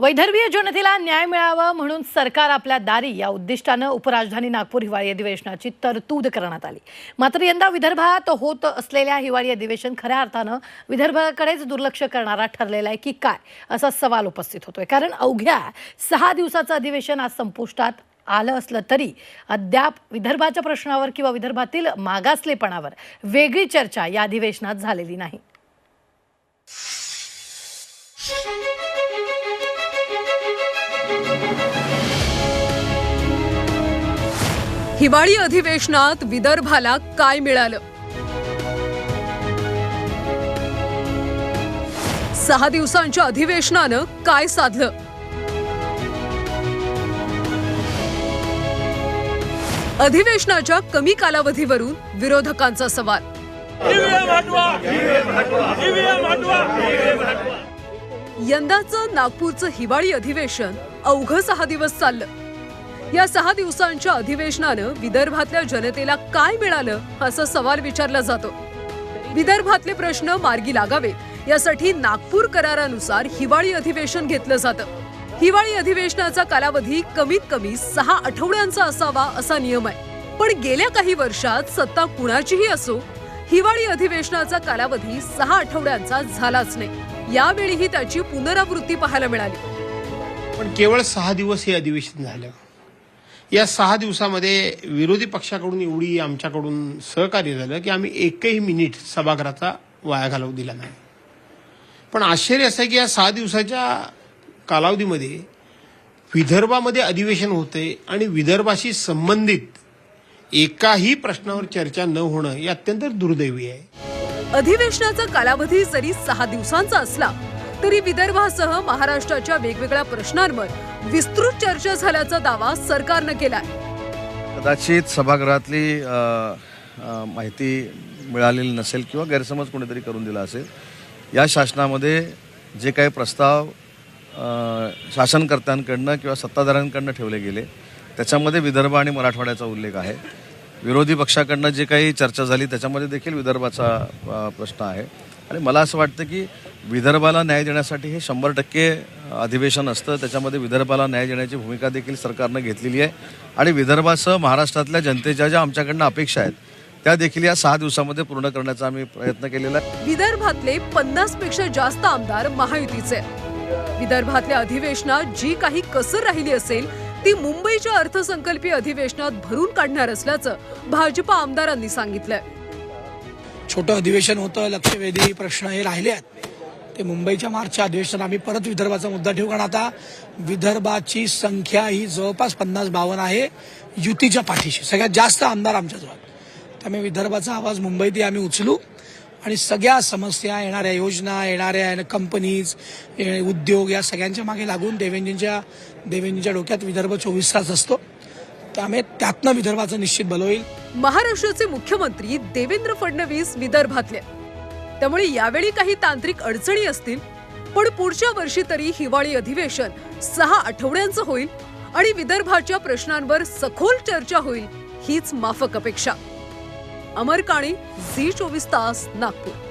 वैदर्भीय जनतेला न्याय मिळावा म्हणून सरकार आपल्या दारी या उद्दिष्टानं उपराजधानी नागपूर हिवाळी अधिवेशनाची तरतूद करण्यात आली. मात्र यंदा विदर्भात होत असलेल्या हिवाळी अधिवेशन खऱ्या अर्थानं विदर्भाकडेच दुर्लक्ष करणारा ठरलेला आहे की काय असा सवाल उपस्थित होतोय. कारण अवघ्या सहा दिवसाचं अधिवेशन आज संपुष्टात आलं असलं तरी अद्याप विदर्भाच्या प्रश्नावर किंवा विदर्भातील मागासलेपणावर वेगळी चर्चा या अधिवेशनात झालेली नाही. हिवाळी अधिवेशनात विदर्भाला काय मिळालं? सहा दिवसांच्या अधिवेशनानं काय साधलं? अधिवेशनाच्या कमी कालावधीवरून विरोधकांचा सवाल. यंदाचं नागपूरचं हिवाळी अधिवेशन अवघं सहा दिवस चाललं. या सहा दिवसांच्या अधिवेशनानं विदर्भातल्या जनतेला काय मिळालं असा सवाल विचारला जातो. विदर्भातले प्रश्न मार्गी लागावेत यासाठी नागपूर करारानुसार हिवाळी अधिवेशन घेतलं जातं. हिवाळी अधिवेशनाचा कालावधी कमीत कमी सहा आठवड्यांचा असावा असा नियम आहे. पण गेल्या काही वर्षात सत्ता कुणाचीही असो हिवाळी अधिवेशनाचा कालावधी सहा आठवड्यांचा झालाच नाही. यावेळीही त्याची पुनरावृत्ती पाहायला मिळाली. पण केवळ सहा दिवस हे अधिवेशन झालं. या सहा दिवसामध्ये विरोधी पक्षाकडून एवढी आमच्याकडून सहकार्य झालं की आम्ही एकही मिनिट सभागृहाचा वाया घालवू दिला नाही. पण आश्चर्य असं आहे की या सहा दिवसाच्या कालावधीमध्ये विदर्भामध्ये अधिवेशन होते आणि विदर्भाशी संबंधित एकाही प्रश्नावर चर्चा न होणं हे अत्यंत दुर्दैवी आहे. अधिवेशनाचा कालावधी जरी सहा दिवसांचा असला तरी विदर्भासह महाराष्ट्राच्या वेगवेगळ्या प्रश्नांवर विस्तृत चर्चा झाल्याचा दावा सरकारनं केलाय. कदाचित सभागृहातली माहिती मिळालेली नसेल किंवा गैरसमज कोणीतरी करून दिला असेल या शासनामध्ये जे काही प्रस्ताव शासनकर्त्यांकडनं किंवा सत्ताधाऱ्यांकडनं ठेवले गेले त्याच्यामध्ये विदर्भ आणि मराठवाड्याचा उल्लेख आहे. विरोधी पक्षाकडनं जे काही चर्चा झाली त्याच्यामध्ये देखील विदर्भाचा प्रश्न आहे. आणि मला असं वाटतं की विदर्भाला न्याय देण्यासाठी हे शंभर टक्के अधिवेशन असतं. त्याच्यामध्ये विदर्भाला न्याय देण्याची भूमिका देखील सरकारनं घेतलेली आहे. आणि विदर्भासह महाराष्ट्रातल्या जनतेच्या ज्या आमच्याकडनं अपेक्षा आहेत त्या देखील या सहा दिवसामध्ये पूर्ण करण्याचा आम्ही प्रयत्न केलेला आहे. विदर्भातले पन्नासपेक्षा जास्त आमदार महायुतीचे. विदर्भातल्या अधिवेशनात जी काही कसर राहिली असेल ती मुंबईच्या अर्थसंकल्पीय अधिवेशनात भरून काढणार असल्याचं भाजपा आमदारांनी सांगितलंय. छोटं अधिवेशन होतं लक्षवेधी प्रश्न हे राहिले आहेत ते मुंबईच्या मार्चच्या अधिवेशनात आम्ही परत विदर्भाचा मुद्दा ठेवू कारण आता विदर्भाची संख्या ही जवळपास पन्नास बावन्न आहे युतीच्या पाठीशी. सगळ्यात जास्त आमदार आमच्याजवळ त्यामुळे विदर्भाचा आवाज मुंबईतही आम्ही उचलू. आणि सगळ्या समस्या येणाऱ्या योजना येणाऱ्या कंपनीज उद्योग या सगळ्यांच्या मागे लागून देवेंजींच्या देवेंजींच्या डोक्यात विदर्भ चोवीस तास असतो. त्यामुळे त्यातनं विदर्भाचं निश्चित बल होईल. महाराष्ट्राचे मुख्यमंत्री देवेंद्र फडणवीस विदर्भातले त्यामुळे यावेळी काही तांत्रिक अडचणी असतील पण पुढच्या वर्षी तरी हिवाळी अधिवेशन सहा आठवड्यांचं होईल आणि विदर्भाच्या प्रश्नांवर सखोल चर्चा होईल हीच माफक अपेक्षा. अमर काणे झी चोवीस तास नागपूर.